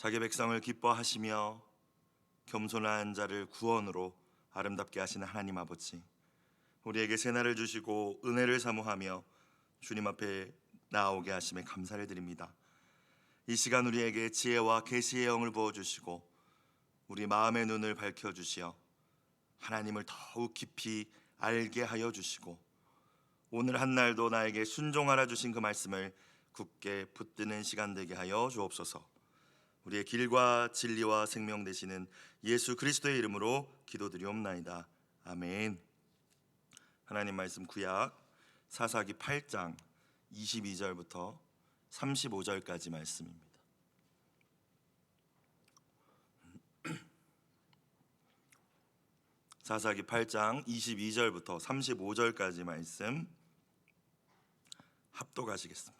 자기 백성을 기뻐하시며 겸손한 자를 구원으로 아름답게 하시는 하나님 아버지 우리에게 새날을 주시고 은혜를 사모하며 주님 앞에 나오게 하심에 감사를 드립니다. 이 시간 우리에게 지혜와 계시의 영을 부어 주시고 우리 마음의 눈을 밝혀 주시어 하나님을 더욱 깊이 알게 하여 주시고 오늘 한 날도 나에게 순종하라 주신 그 말씀을 굳게 붙드는 시간 되게 하여 주옵소서. 우리의 길과 진리와 생명 되시는 예수 그리스도의 이름으로 기도드리옵나이다. 아멘. 하나님 말씀 구약 사사기 8장 22절부터 35절까지 말씀입니다. 사사기 8장 22절부터 35절까지 말씀 합독하시겠습니다.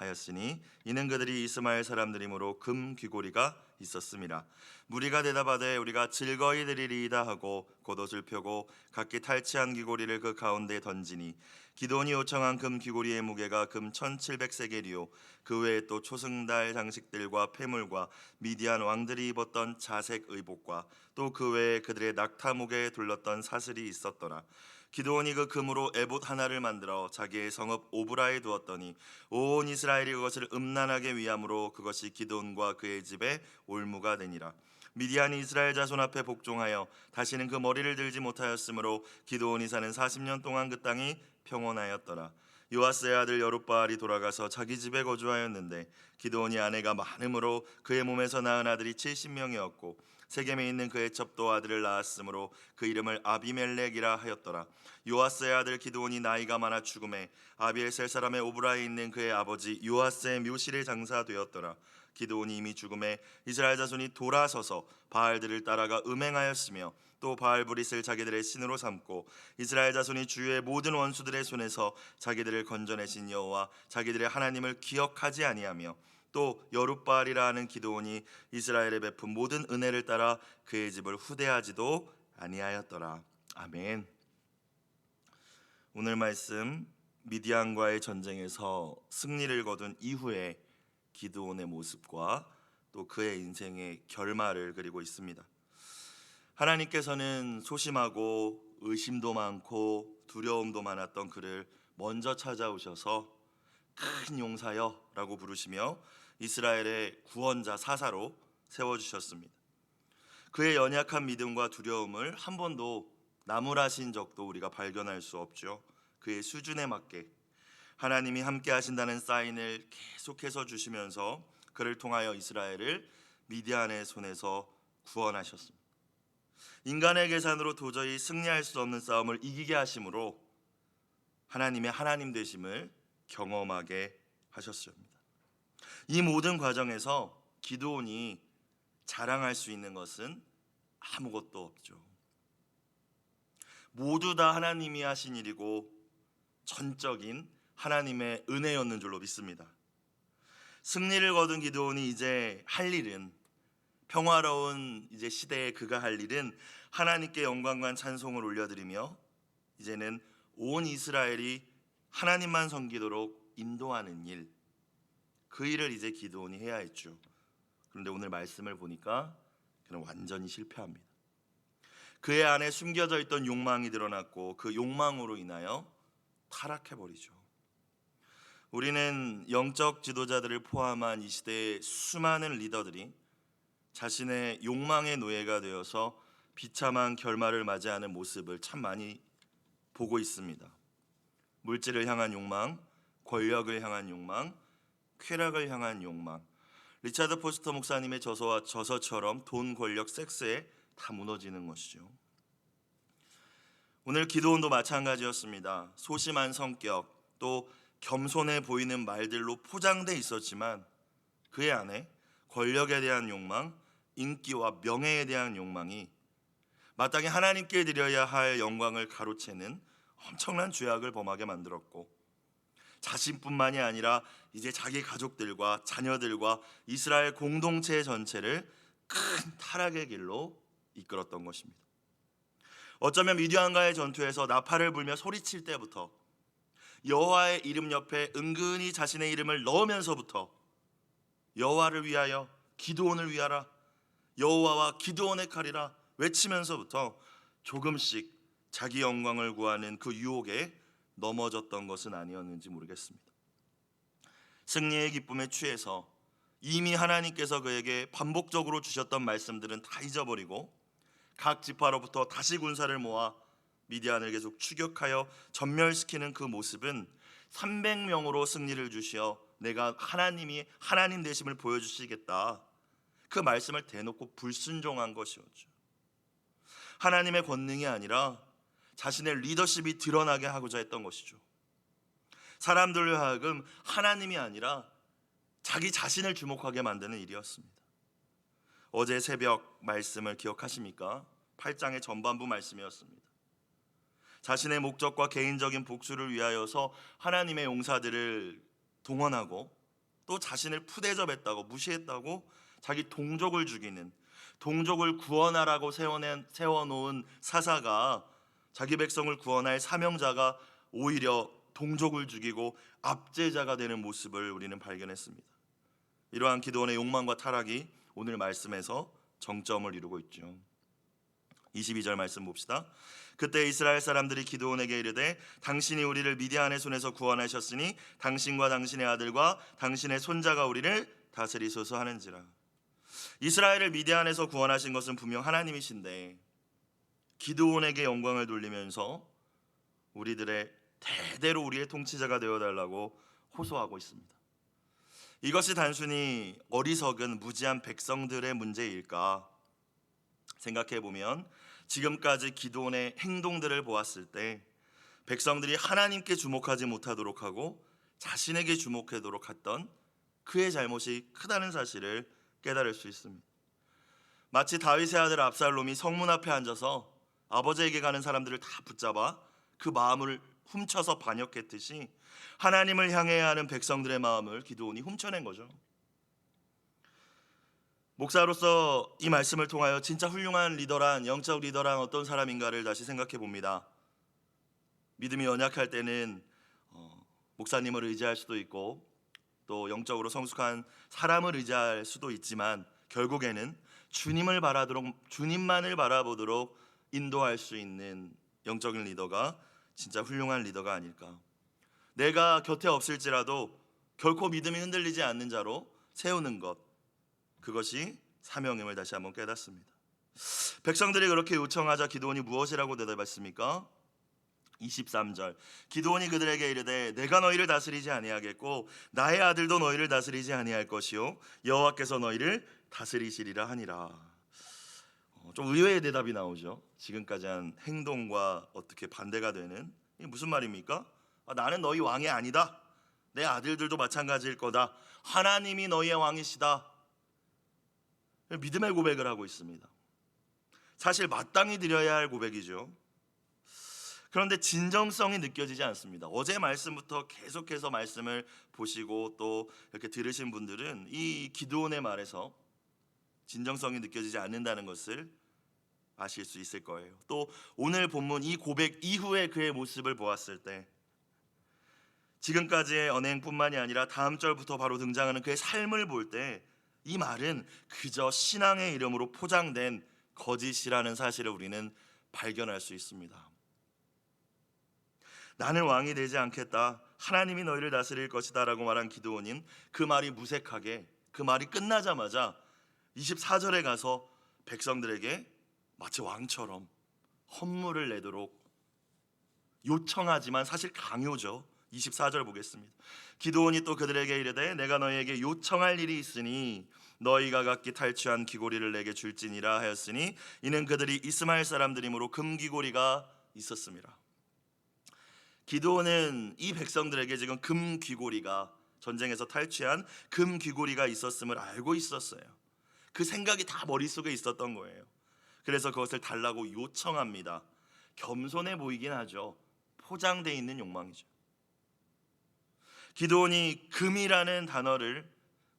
하였으니 이는 그들이 이스마엘 사람들이므로 금 귀고리가 있었음이라 무리가 대답하되 우리가 즐거이 드리리이다 하고 겉옷을 펴고 각기 탈취한 귀고리를 그 가운데 던지니 기도원이 요청한 금 귀고리의 무게가 금 1700세겔이요. 그 외에 또 초승달 장식들과 폐물과 미디안 왕들이 입었던 자색 의복과 또 그 외에 그들의 낙타 목에 둘렀던 사슬이 있었더라 기도원이 그 금으로 에봇 하나를 만들어 자기의 성읍 오브라에 두었더니 온 이스라엘이 그것을 음란하게 위함으로 그것이 기도원과 그의 집에 올무가 되니라 미디안이 이스라엘 자손 앞에 복종하여 다시는 그 머리를 들지 못하였으므로 기도원이 사는 40년 동안 그 땅이 평온하였더라. 요아스의 아들 여룻바알이 돌아가서 자기 집에 거주하였는데 기도원이 아내가 많음으로 그의 몸에서 낳은 아들이 70명이었고 세겜에 있는 그의 첩도 아들을 낳았으므로 그 이름을 아비멜렉이라 하였더라. 요아스의 아들 기도원이 나이가 많아 죽음에 아비에셀 사람의 오브라에 있는 그의 아버지 요아스의 묘실에 장사되었더라. 기도온이 이미 죽음에 이스라엘 자손이 돌아서서 바알들을 따라가 음행하였으며 또 바알 브릿을 자기들의 신으로 삼고 이스라엘 자손이 주의 모든 원수들의 손에서 자기들을 건져내신 여호와 자기들의 하나님을 기억하지 아니하며 또 여룻바알이라 하는 기도온이 이스라엘에 베푼 모든 은혜를 따라 그의 집을 후대하지도 아니하였더라. 아멘. 오늘 말씀 미디안과의 전쟁에서 승리를 거둔 이후에 기드온의 모습과 또 그의 인생의 결말을 그리고 있습니다. 하나님께서는 소심하고 의심도 많고 두려움도 많았던 그를 먼저 찾아오셔서 큰 용사여라고 부르시며 이스라엘의 구원자 사사로 세워 주셨습니다. 그의 연약한 믿음과 두려움을 한 번도 나무라신 적도 우리가 발견할 수 없죠. 그의 수준에 맞게 하나님이 함께 하신다는 사인을 계속해서 주시면서 그를 통하여 이스라엘을 미디안의 손에서 구원하셨습니다. 인간의 계산으로 도저히 승리할 수 없는 싸움을 이기게 하심으로 하나님의 하나님 되심을 경험하게 하셨습니다. 이 모든 과정에서 기도온이 자랑할 수 있는 것은 아무것도 없죠. 모두 다 하나님이 하신 일이고 전적인 하나님의 은혜였는 줄로 믿습니다. 승리를 거둔 기도원이 이제 할 일은 평화로운 이제 시대에 그가 할 일은 하나님께 영광과 찬송을 올려드리며 이제는 온 이스라엘이 하나님만 섬기도록 인도하는 일, 그 일을 이제 기도원이 해야 했죠. 그런데 오늘 말씀을 보니까 그는 완전히 실패합니다. 그의 안에 숨겨져 있던 욕망이 드러났고 그 욕망으로 인하여 타락해 버리죠. 우리는 영적 지도자들을 포함한 이 시대의 수많은 리더들이 자신의 욕망의 노예가 되어서 비참한 결말을 맞이하는 모습을 참 많이 보고 있습니다. 물질을 향한 욕망, 권력을 향한 욕망, 쾌락을 향한 욕망. 리차드 포스터 목사님의 저서와 저서처럼 돈, 권력, 섹스에 다 무너지는 것이죠. 오늘 기도원도 마찬가지였습니다. 소심한 성격, 또 겸손해 보이는 말들로 포장돼 있었지만 그의 안에 권력에 대한 욕망, 인기와 명예에 대한 욕망이 마땅히 하나님께 드려야 할 영광을 가로채는 엄청난 죄악을 범하게 만들었고 자신뿐만이 아니라 이제 자기 가족들과 자녀들과 이스라엘 공동체 전체를 큰 타락의 길로 이끌었던 것입니다. 어쩌면 미디안과의 전투에서 나팔을 불며 소리칠 때부터 여호와의 이름 옆에 은근히 자신의 이름을 넣으면서부터 여호와를 위하여 기도원을 위하라 여호와와 기도원의 칼이라 외치면서부터 조금씩 자기 영광을 구하는 그 유혹에 넘어졌던 것은 아니었는지 모르겠습니다. 승리의 기쁨에 취해서 이미 하나님께서 그에게 반복적으로 주셨던 말씀들은 다 잊어버리고 각 지파로부터 다시 군사를 모아 미디안을 계속 추격하여 전멸시키는 그 모습은 300명으로 승리를 주시어 내가 하나님이 하나님 되심을 보여주시겠다. 그 말씀을 대놓고 불순종한 것이었죠. 하나님의 권능이 아니라 자신의 리더십이 드러나게 하고자 했던 것이죠. 사람들로 하여금 하나님이 아니라 자기 자신을 주목하게 만드는 일이었습니다. 어제 새벽 말씀을 기억하십니까? 8장의 전반부 말씀이었습니다. 자신의 목적과 개인적인 복수를 위하여서 하나님의 용사들을 동원하고 또 자신을 푸대접했다고 무시했다고 자기 동족을 죽이는 동족을 구원하라고 세워낸, 세워놓은 사사가 자기 백성을 구원할 사명자가 오히려 동족을 죽이고 압제자가 되는 모습을 우리는 발견했습니다. 이러한 기도원의 욕망과 타락이 오늘 말씀에서 정점을 이루고 있죠. 22절 말씀 봅시다. 그때 이스라엘 사람들이 기도원에게 이르되 당신이 우리를 미디안의 손에서 구원하셨으니 당신과 당신의 아들과 당신의 손자가 우리를 다스리소서 하는지라. 이스라엘을 미디안에서 구원하신 것은 분명 하나님이신데 기도원에게 영광을 돌리면서 우리들의 대대로 우리의 통치자가 되어 달라고 호소하고 있습니다. 이것이 단순히 어리석은 무지한 백성들의 문제일까 생각해 보면 지금까지 기도원의 행동들을 보았을 때 백성들이 하나님께 주목하지 못하도록 하고 자신에게 주목하도록 했던 그의 잘못이 크다는 사실을 깨달을 수 있습니다. 마치 다윗의 아들 압살롬이 성문 앞에 앉아서 아버지에게 가는 사람들을 다 붙잡아 그 마음을 훔쳐서 반역했듯이 하나님을 향해야 하는 백성들의 마음을 기도원이 훔쳐낸 거죠. 목사로서 이 말씀을 통하여 진짜 훌륭한 리더란 영적 리더란 어떤 사람인가를 다시 생각해 봅니다. 믿음이 연약할 때는 어, 목사님을 의지할 수도 있고 또 영적으로 성숙한 사람을 의지할 수도 있지만 결국에는 주님을 바라도록 주님만을 바라보도록 인도할 수 있는 영적인 리더가 진짜 훌륭한 리더가 아닐까. 내가 곁에 없을지라도 결코 믿음이 흔들리지 않는 자로 세우는 것 그것이 사명임을 다시 한번 깨닫습니다. 백성들이 그렇게 요청하자 기도원이 무엇이라고 대답했습니까? 23절 기도원이 그들에게 이르되 내가 너희를 다스리지 아니하겠고 나의 아들도 너희를 다스리지 아니할 것이요 여호와께서 너희를 다스리시리라 하니라. 어, 좀 의외의 대답이 나오죠. 지금까지 한 행동과 어떻게 반대가 되는 이게 무슨 말입니까? 아, 나는 너희 왕이 아니다. 내 아들들도 마찬가지일 거다. 하나님이 너희의 왕이시다. 믿음의 고백을 하고 있습니다. 사실 마땅히 드려야 할 고백이죠. 그런데 진정성이 느껴지지 않습니다. 어제 말씀부터 계속해서 말씀을 보시고 또 이렇게 들으신 분들은 이 기도원의 말에서 진정성이 느껴지지 않는다는 것을 아실 수 있을 거예요. 또 오늘 본문 이 고백 이후에 그의 모습을 보았을 때 지금까지의 언행뿐만이 아니라 다음 절부터 바로 등장하는 그의 삶을 볼 때 이 말은 그저 신앙의 이름으로 포장된 거짓이라는 사실을 우리는 발견할 수 있습니다. 나는 왕이 되지 않겠다. 하나님이 너희를 다스릴 것이다라고 말한 기도원인 그 말이 무색하게 그 말이 끝나자마자 24절에 가서 백성들에게 마치 왕처럼 헌물을 내도록 요청하지만 사실 강요죠. 24절 보겠습니다. 기도원이 또 그들에게 이르되 내가 너희에게 요청할 일이 있으니 너희가 각기 탈취한 귀고리를 내게 줄지니라 하였으니 이는 그들이 이스마엘 사람들이므로 금 귀고리가 있었습니다. 기도원은 이 백성들에게 지금 금 귀고리가 전쟁에서 탈취한 금 귀고리가 있었음을 알고 있었어요. 그 생각이 다 머릿속에 있었던 거예요. 그래서 그것을 달라고 요청합니다. 겸손해 보이긴 하죠. 포장돼 있는 욕망이죠. 기도원이 금이라는 단어를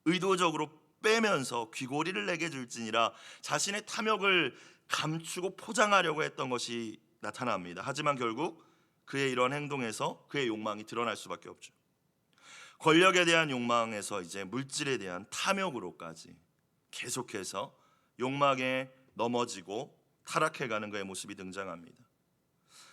의도적으로 빼면서 귀고리를 내게 줄지니라 자신의 탐욕을 감추고 포장하려고 했던 것이 나타납니다. 하지만 결국 그의 이런 행동에서 그의 욕망이 드러날 수밖에 없죠. 권력에 대한 욕망에서 이제 물질에 대한 탐욕으로까지 계속해서 욕망에 넘어지고 타락해가는 그의 모습이 등장합니다.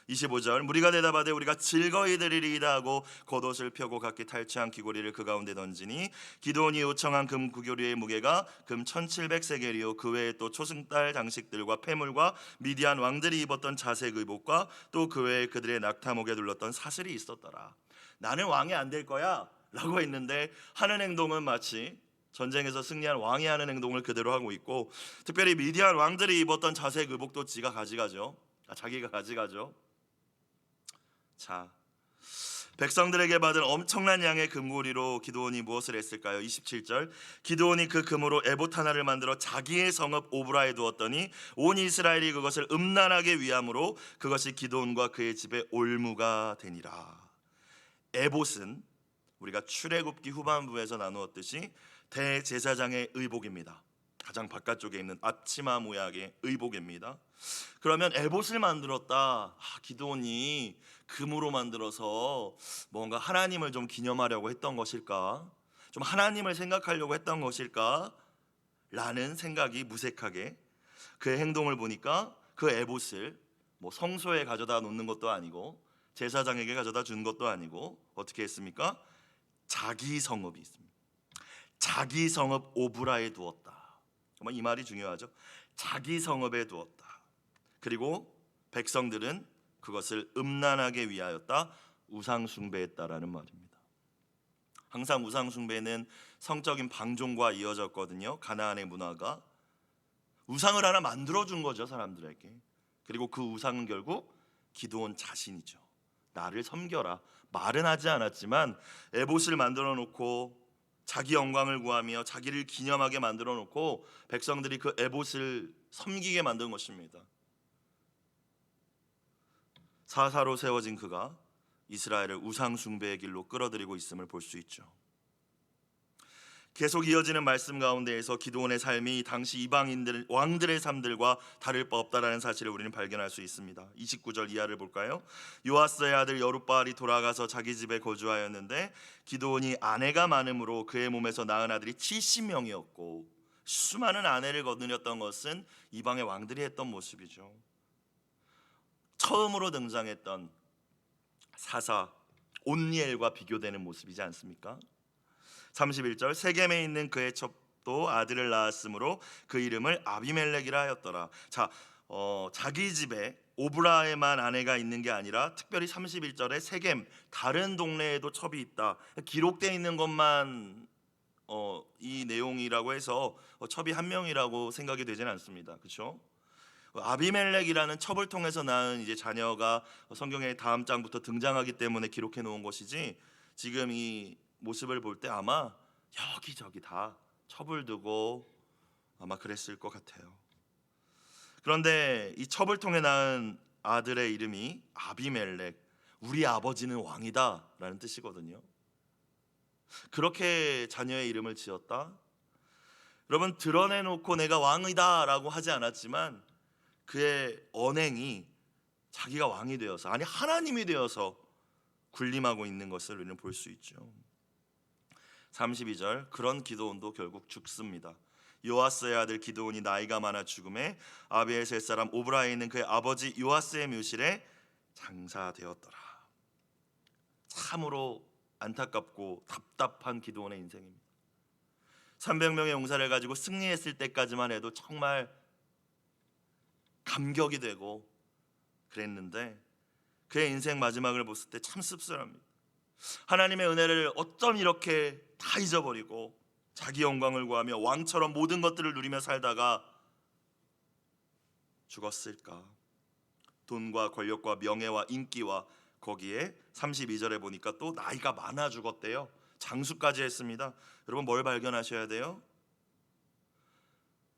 25절 무리가 대답하되 우리가 즐거이 드리리이다 하고 겉옷을 펴고 각기 탈취한 귀고리를 그 가운데 던지니 기도원이 요청한 금 구교리의 무게가 금 1700세겔이요 그 외에 또 초승달 장식들과 폐물과 미디안 왕들이 입었던 자색 의복과 또 그 외에 그들의 낙타목에 둘렀던 사슬이 있었더라 나는 왕이 안 될 거야 라고 했는데 하는 행동은 마치 전쟁에서 승리한 왕이 하는 행동을 그대로 하고 있고 특별히 미디안 왕들이 입었던 자색 의복도 지가 가져가죠 아, 자기가 가져가죠 자, 백성들에게 받은 엄청난 양의 금고리로 기도원이 무엇을 했을까요? 27절. 기도원이 그 금으로 에봇 하나를 만들어 자기의 성읍 오브라에 두었더니 온 이스라엘이 그것을 음란하게 위함으로 그것이 기도원과 그의 집에 올무가 되니라. 에봇은 우리가 출애굽기 후반부에서 나누었듯이 대제사장의 의복입니다. 가장 바깥쪽에 있는 앞치마 모양의 의복입니다. 그러면 에봇을 만들었다. 아, 기도원이 금으로 만들어서 뭔가 하나님을 좀 기념하려고 했던 것일까? 좀 하나님을 생각하려고 했던 것일까? 라는 생각이 무색하게 그의 행동을 보니까 그 에봇을 뭐 성소에 가져다 놓는 것도 아니고 제사장에게 가져다 준 것도 아니고 어떻게 했습니까? 자기 성읍이 있습니다. 자기 성읍 오브라에 두었다. 이 말이 중요하죠. 자기 성읍에 두었다. 그리고 백성들은 그것을 음란하게 위하였다. 우상 숭배했다라는 말입니다. 항상 우상 숭배는 성적인 방종과 이어졌거든요. 가나안의 문화가 우상을 하나 만들어 준 거죠, 사람들에게. 그리고 그 우상은 결국 기도원 자신이죠. 나를 섬겨라. 말은 하지 않았지만 에봇을 만들어 놓고 자기 영광을 구하며 자기를 기념하게 만들어 놓고 백성들이 그 에봇을 섬기게 만든 것입니다. 사사로 세워진 그가 이스라엘을 우상 숭배의 길로 끌어들이고 있음을 볼 수 있죠. 계속 이어지는 말씀 가운데에서 기도원의 삶이 당시 이방인들 왕들의 삶들과 다를 바 없다라는 사실을 우리는 발견할 수 있습니다. 29절 이하를 볼까요? 요아스의 아들 여룻바알이 돌아가서 자기 집에 거주하였는데 기도원이 아내가 많음으로 그의 몸에서 낳은 아들이 70명이었고 수많은 아내를 거느렸던 것은 이방의 왕들이 했던 모습이죠. 처음으로 등장했던 사사 온니엘과 비교되는 모습이지 않습니까? 31절 세겜에 있는 그의 첩도 아들을 낳았으므로 그 이름을 아비멜렉이라 하였더라. 자, 어, 자기 집에 오브라에만 아내가 있는 게 아니라 특별히 31절에 세겜 다른 동네에도 첩이 있다. 기록되어 있는 것만 어, 이 내용이라고 해서 어, 첩이 한 명이라고 생각이 되지는 않습니다. 그렇죠? 아비멜렉이라는 첩을 통해서 낳은 이제 자녀가 성경의 다음 장부터 등장하기 때문에 기록해 놓은 것이지 지금 이 모습을 볼 때 아마 여기저기 다 첩을 두고 아마 그랬을 것 같아요. 그런데 이 첩을 통해 낳은 아들의 이름이 아비멜렉, 우리 아버지는 왕이다라는 뜻이거든요. 그렇게 자녀의 이름을 지었다. 여러분 드러내놓고 내가 왕이다라고 하지 않았지만 그의 언행이 자기가 왕이 되어서 아니 하나님이 되어서 군림하고 있는 것을 우리는 볼 수 있죠. 32절 그런 기도원도 결국 죽습니다. 요아스의 아들 기도원이 나이가 많아 죽음에 아비에셀 사람 오브라에 있는 그의 아버지 요아스의 묘실에 장사되었더라. 참으로 안타깝고 답답한 기도원의 인생입니다. 300명의 용사를 가지고 승리했을 때까지만 해도 정말 감격이 되고 그랬는데 그의 인생 마지막을 봤을 때 참 씁쓸합니다. 하나님의 은혜를 어쩜 이렇게 다 잊어버리고 자기 영광을 구하며 왕처럼 모든 것들을 누리며 살다가 죽었을까? 돈과 권력과 명예와 인기와 거기에 32절에 보니까 또 나이가 많아 죽었대요. 장수까지 했습니다. 여러분 뭘 발견하셔야 돼요?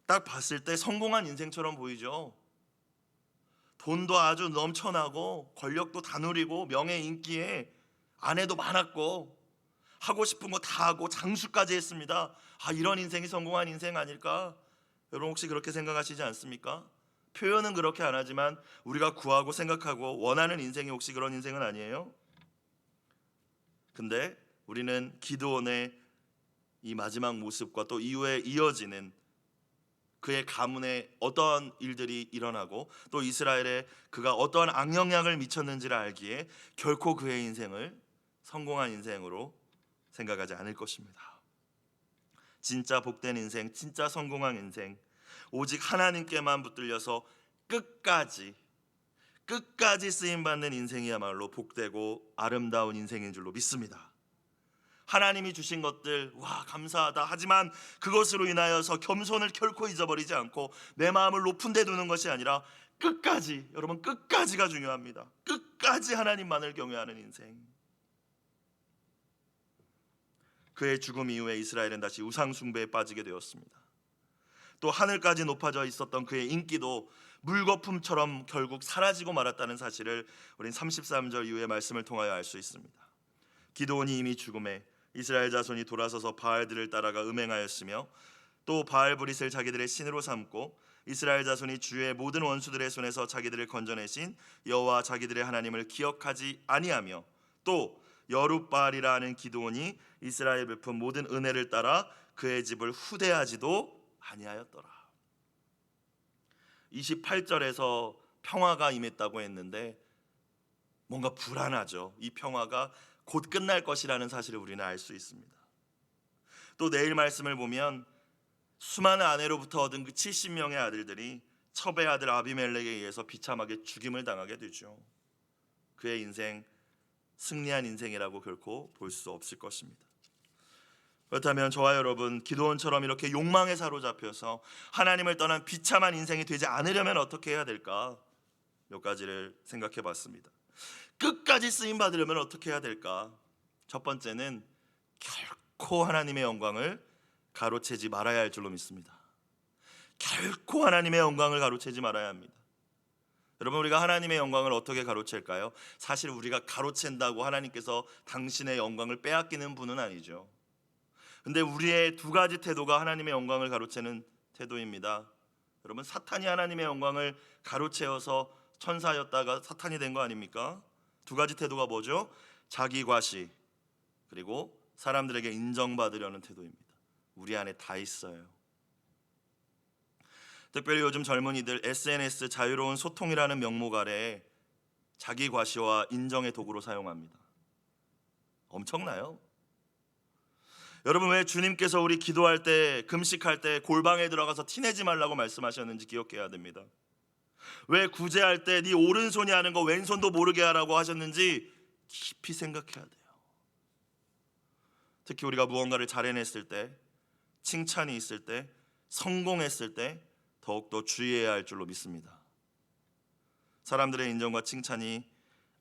딱 봤을 때 성공한 인생처럼 보이죠. 돈도 아주 넘쳐나고 권력도 다 누리고 명예 인기에 아내도 많았고 하고 싶은 거 다 하고 장수까지 했습니다. 아 이런 인생이 성공한 인생 아닐까? 여러분 혹시 그렇게 생각하시지 않습니까? 표현은 그렇게 안 하지만 우리가 구하고 생각하고 원하는 인생이 혹시 그런 인생은 아니에요? 근데 우리는 기드온의 이 마지막 모습과 또 이후에 이어지는 그의 가문에 어떤 일들이 일어나고 또 이스라엘에 그가 어떠한 악영향을 미쳤는지를 알기에 결코 그의 인생을 성공한 인생으로 생각하지 않을 것입니다. 진짜 복된 인생, 진짜 성공한 인생, 오직 하나님께만 붙들려서 끝까지 끝까지 쓰임 받는 인생이야말로 복되고 아름다운 인생인 줄로 믿습니다. 하나님이 주신 것들 와 감사하다 하지만 그것으로 인하여서 겸손을 결코 잊어버리지 않고 내 마음을 높은 데 두는 것이 아니라 끝까지 여러분 끝까지가 중요합니다. 끝까지 하나님만을 경외하는 인생. 그의 죽음 이후에 이스라엘은 다시 우상 숭배에 빠지게 되었습니다. 또 하늘까지 높아져 있었던 그의 인기도 물거품처럼 결국 사라지고 말았다는 사실을 우린 33절 이후의 말씀을 통하여 알 수 있습니다. 기도원이 이미 죽음에 이스라엘 자손이 돌아서서 바알들을 따라가 음행하였으며 또 바알 브릿을 자기들의 신으로 삼고 이스라엘 자손이 주의 모든 원수들의 손에서 자기들을 건져내신 여호와 자기들의 하나님을 기억하지 아니하며 또 여룻바알이라 하는 기도원이 이스라엘 베푼 모든 은혜를 따라 그의 집을 후대하지도 아니하였더라. 28절에서 평화가 임했다고 했는데 뭔가 불안하죠. 이 평화가 곧 끝날 것이라는 사실을 우리는 알 수 있습니다. 또 내일 말씀을 보면 수많은 아내로부터 얻은 그 70명의 아들들이 첩의 아들 아비멜렉에 의해서 비참하게 죽임을 당하게 되죠. 그의 인생 승리한 인생이라고 결코 볼 수 없을 것입니다. 그렇다면 저와 여러분 기도원처럼 이렇게 욕망에 사로잡혀서 하나님을 떠난 비참한 인생이 되지 않으려면 어떻게 해야 될까? 몇 가지를 생각해 봤습니다. 끝까지 쓰임 받으려면 어떻게 해야 될까? 첫 번째는 결코 하나님의 영광을 가로채지 말아야 할 줄로 믿습니다. 결코 하나님의 영광을 가로채지 말아야 합니다. 여러분 우리가 하나님의 영광을 어떻게 가로챌까요? 사실 우리가 가로챈다고 하나님께서 당신의 영광을 빼앗기는 분은 아니죠. 근데 우리의 두 가지 태도가 하나님의 영광을 가로채는 태도입니다. 여러분 사탄이 하나님의 영광을 가로채어서 천사였다가 사탄이 된 거 아닙니까? 두 가지 태도가 뭐죠? 자기 과시 그리고 사람들에게 인정받으려는 태도입니다. 우리 안에 다 있어요. 특별히 요즘 젊은이들 SNS 자유로운 소통이라는 명목 아래 자기 과시와 인정의 도구로 사용합니다. 엄청나요? 여러분 왜 주님께서 우리 기도할 때 금식할 때 골방에 들어가서 티내지 말라고 말씀하셨는지 기억해야 됩니다. 왜 구제할 때 네 오른손이 하는 거 왼손도 모르게 하라고 하셨는지 깊이 생각해야 돼요. 특히 우리가 무언가를 잘 해냈을 때, 칭찬이 있을 때, 성공했을 때 더욱더 주의해야 할 줄로 믿습니다. 사람들의 인정과 칭찬이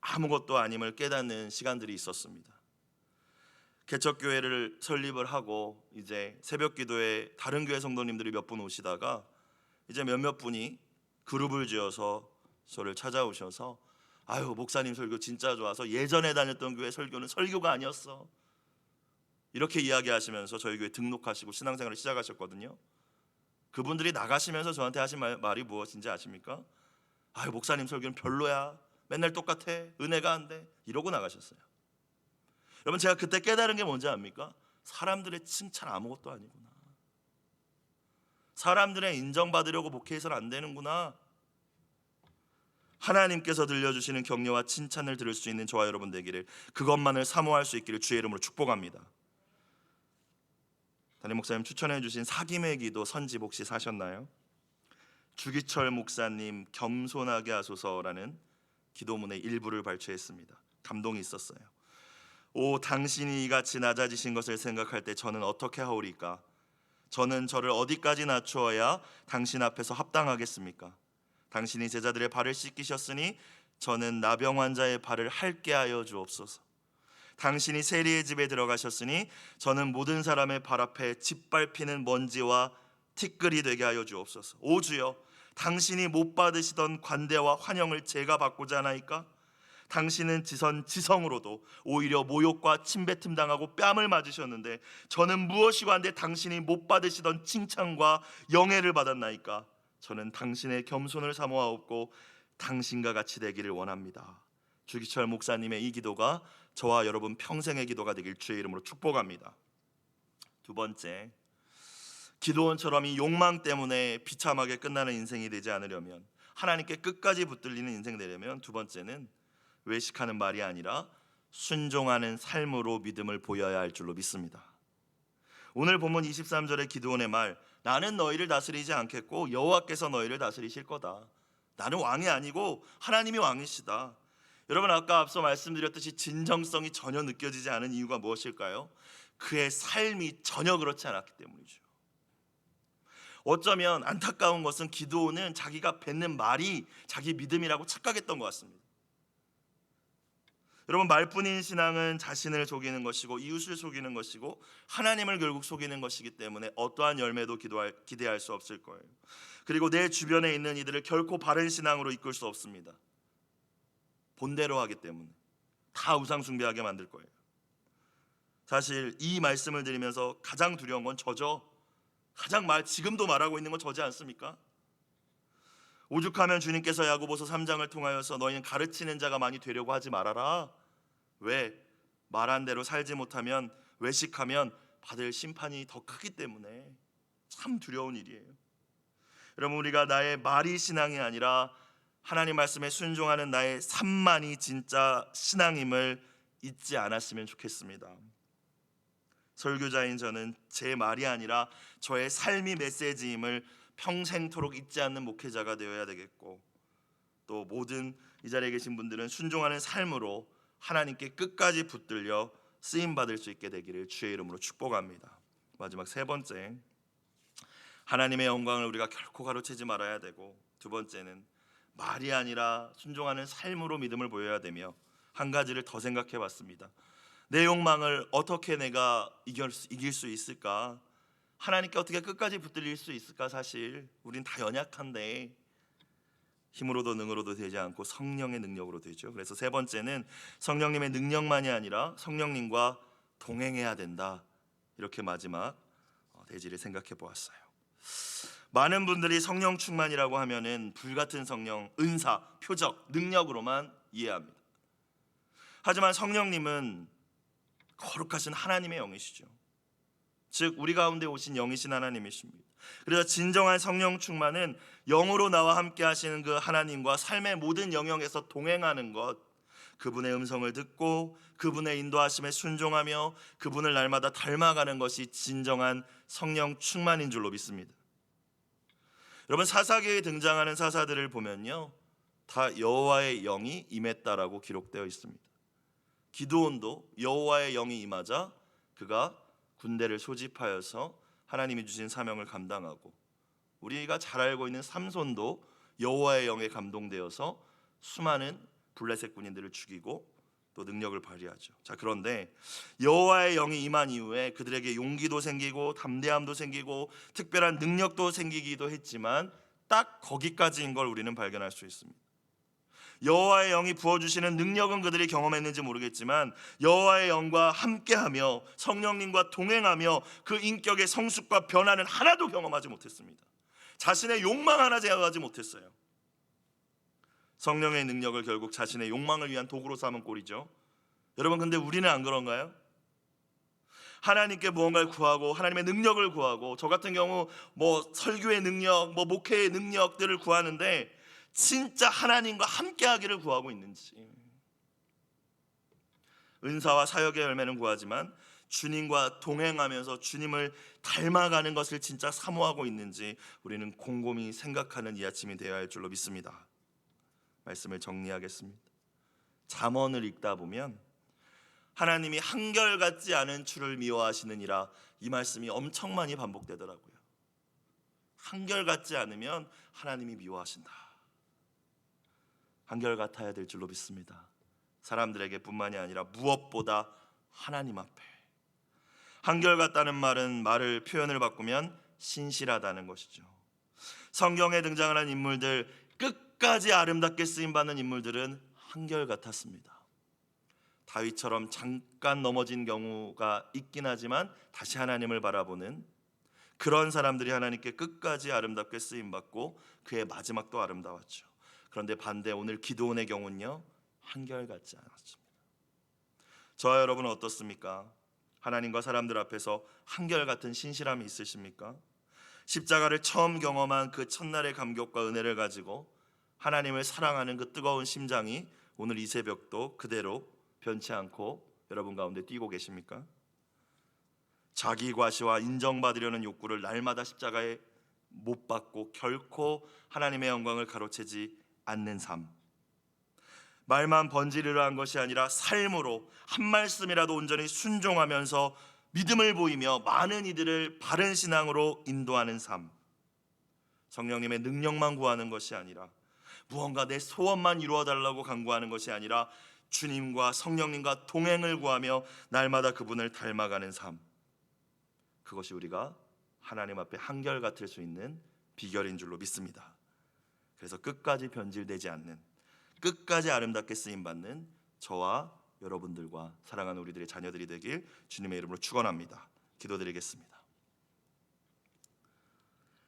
아무것도 아님을 깨닫는 시간들이 있었습니다. 개척교회를 설립을 하고 이제 새벽 기도에 다른 교회 성도님들이 몇 분 오시다가 이제 몇몇 분이 그룹을 지어서 저를 찾아오셔서 아유 목사님 설교 진짜 좋아서 예전에 다녔던 교회 설교는 설교가 아니었어 이렇게 이야기하시면서 저희 교회 등록하시고 신앙생활을 시작하셨거든요. 그분들이 나가시면서 저한테 하신 말, 말이 무엇인지 아십니까? 아유 목사님 설교는 별로야 맨날 똑같아 은혜가 안 돼 이러고 나가셨어요. 여러분 제가 그때 깨달은 게 뭔지 압니까? 사람들의 칭찬 아무것도 아니구나. 사람들의 인정받으려고 목회해서는 안 되는구나. 하나님께서 들려주시는 격려와 칭찬을 들을 수 있는 저와 여러분 되기를 그것만을 사모할 수 있기를 주의 이름으로 축복합니다. 담임 목사님 추천해 주신 사김의 기도 선집 혹시 사셨나요? 주기철 목사님 겸손하게 하소서라는 기도문의 일부를 발췌했습니다. 감동이 있었어요. 오 당신이 이같이 낮아지신 것을 생각할 때 저는 어떻게 하오리까? 저는 저를 어디까지 낮추어야 당신 앞에서 합당하겠습니까? 당신이 제자들의 발을 씻기셨으니 저는 나병 환자의 발을 핥게 하여 주옵소서. 당신이 세리의 집에 들어가셨으니 저는 모든 사람의 발 앞에 짓밟히는 먼지와 티끌이 되게 하여 주옵소서. 오 주여, 당신이 못 받으시던 관대와 환영을 제가 받고자 하나이까? 당신은 지선 지성으로도 오히려 모욕과 침뱉음 당하고 뺨을 맞으셨는데 저는 무엇이 관대 당신이 못 받으시던 칭찬과 영예를 받았나이까? 저는 당신의 겸손을 사모하옵고 당신과 같이 되기를 원합니다. 주기철 목사님의 이 기도가 저와 여러분 평생의 기도가 되길 주의 이름으로 축복합니다. 두 번째, 기도원처럼 이 욕망 때문에 비참하게 끝나는 인생이 되지 않으려면 하나님께 끝까지 붙들리는 인생 되려면 두 번째는 외식하는 말이 아니라 순종하는 삶으로 믿음을 보여야 할 줄로 믿습니다. 오늘 본문 23절의 기도원의 말 나는 너희를 다스리지 않겠고 여호와께서 너희를 다스리실 거다. 나는 왕이 아니고 하나님이 왕이시다. 여러분 아까 앞서 말씀드렸듯이 진정성이 전혀 느껴지지 않은 이유가 무엇일까요? 그의 삶이 전혀 그렇지 않았기 때문이죠. 어쩌면 안타까운 것은 기도는 자기가 뱉는 말이 자기 믿음이라고 착각했던 것 같습니다. 여러분 말뿐인 신앙은 자신을 속이는 것이고 이웃을 속이는 것이고 하나님을 결국 속이는 것이기 때문에 어떠한 열매도 기도할, 기대할 수 없을 거예요. 그리고 내 주변에 있는 이들을 결코 바른 신앙으로 이끌 수 없습니다. 본대로 하기 때문에 다 우상 숭배하게 만들 거예요. 사실 이 말씀을 드리면서 가장 두려운 건 저죠. 가장 말 지금도 말하고 있는 건 저지 않습니까? 오죽하면 주님께서 야고보서 3장을 통하여서 너희는 가르치는 자가 많이 되려고 하지 말아라. 왜? 말한 대로 살지 못하면 외식하면 받을 심판이 더 크기 때문에 참 두려운 일이에요. 여러분 우리가 나의 말이 신앙이 아니라 하나님 말씀에 순종하는 나의 삶만이 진짜 신앙임을 잊지 않았으면 좋겠습니다. 설교자인 저는 제 말이 아니라 저의 삶이 메시지임을 평생토록 잊지 않는 목회자가 되어야 되겠고 또 모든 이 자리에 계신 분들은 순종하는 삶으로 하나님께 끝까지 붙들려 쓰임 받을 수 있게 되기를 주의 이름으로 축복합니다. 마지막 세 번째 하나님의 영광을 우리가 결코 가로채지 말아야 되고 두 번째는 말이 아니라 순종하는 삶으로 믿음을 보여야 되며 한 가지를 더 생각해 봤습니다. 내 욕망을 어떻게 내가 이길 수, 이길 수 있을까? 하나님께 어떻게 끝까지 붙들릴 수 있을까? 사실 우린 다 연약한데 힘으로도 능으로도 되지 않고 성령의 능력으로 되죠. 그래서 세 번째는 성령님의 능력만이 아니라 성령님과 동행해야 된다. 이렇게 마지막 어, 대지를 생각해 보았어요. 많은 분들이 성령 충만이라고 하면은 불같은 성령, 은사, 표적, 능력으로만 이해합니다. 하지만 성령님은 거룩하신 하나님의 영이시죠. 즉 우리 가운데 오신 영이신 하나님이십니다. 그래서 진정한 성령 충만은 영으로 나와 함께 하시는 그 하나님과 삶의 모든 영역에서 동행하는 것, 그분의 음성을 듣고 그분의 인도하심에 순종하며 그분을 날마다 닮아가는 것이 진정한 성령 충만인 줄로 믿습니다. 여러분 사사기에 등장하는 사사들을 보면요. 다 여호와의 영이 임했다라고 기록되어 있습니다. 기도원도 여호와의 영이 임하자 그가 군대를 소집하여서 하나님이 주신 사명을 감당하고 우리가 잘 알고 있는 삼손도 여호와의 영에 감동되어서 수많은 블레셋 군인들을 죽이고 또 능력을 발휘하죠. 자 그런데 여호와의 영이 임한 이후에 그들에게 용기도 생기고 담대함도 생기고 특별한 능력도 생기기도 했지만 딱 거기까지인 걸 우리는 발견할 수 있습니다. 여호와의 영이 부어 주시는 능력은 그들이 경험했는지 모르겠지만 여호와의 영과 함께하며 성령님과 동행하며 그 인격의 성숙과 변화는 하나도 경험하지 못했습니다. 자신의 욕망 하나 제어하지 못했어요. 성령의 능력을 결국 자신의 욕망을 위한 도구로 삼은 꼴이죠. 여러분 근데 우리는 안 그런가요? 하나님께 무언가를 구하고 하나님의 능력을 구하고 저 같은 경우 뭐 설교의 능력, 뭐 목회의 능력들을 구하는데 진짜 하나님과 함께 하기를 구하고 있는지 은사와 사역의 열매는 구하지만 주님과 동행하면서 주님을 닮아가는 것을 진짜 사모하고 있는지 우리는 곰곰이 생각하는 이 아침이 되어야 할 줄로 믿습니다. 말씀을 정리하겠습니다. 잠언을 읽다 보면 하나님이 한결같지 않은 추를 미워하시느니라 이 말씀이 엄청 많이 반복되더라고요. 한결같지 않으면 하나님이 미워하신다. 한결같아야 될 줄로 믿습니다. 사람들에게 뿐만이 아니라 무엇보다 하나님 앞에 한결같다는 말은 말을 표현을 바꾸면 신실하다는 것이죠. 성경에 등장하는 인물들 끝까지 아름답게 쓰임 받는 인물들은 한결 같았습니다. 다윗처럼 잠깐 넘어진 경우가 있긴 하지만 다시 하나님을 바라보는 그런 사람들이 하나님께 끝까지 아름답게 쓰임 받고 그의 마지막도 아름다웠죠. 그런데 반대 오늘 기도원의 경우는요 한결 같지 않았습니다. 저와 여러분은 어떻습니까? 하나님과 사람들 앞에서 한결 같은 신실함이 있으십니까? 십자가를 처음 경험한 그 첫날의 감격과 은혜를 가지고 하나님을 사랑하는 그 뜨거운 심장이 오늘 이 새벽도 그대로 변치 않고 여러분 가운데 뛰고 계십니까? 자기 과시와 인정받으려는 욕구를 날마다 십자가에 못 받고 결코 하나님의 영광을 가로채지 않는 삶. 말만 번지르르 한 것이 아니라 삶으로 한 말씀이라도 온전히 순종하면서 믿음을 보이며 많은 이들을 바른 신앙으로 인도하는 삶. 성령님의 능력만 구하는 것이 아니라 무언가 내 소원만 이루어 달라고 간구하는 것이 아니라 주님과 성령님과 동행을 구하며 날마다 그분을 닮아가는 삶. 그것이 우리가 하나님 앞에 한결 같을 수 있는 비결인 줄로 믿습니다. 그래서 끝까지 변질되지 않는 끝까지 아름답게 쓰임 받는 저와 여러분들과 사랑하는 우리들의 자녀들이 되길 주님의 이름으로 축원합니다. 기도드리겠습니다.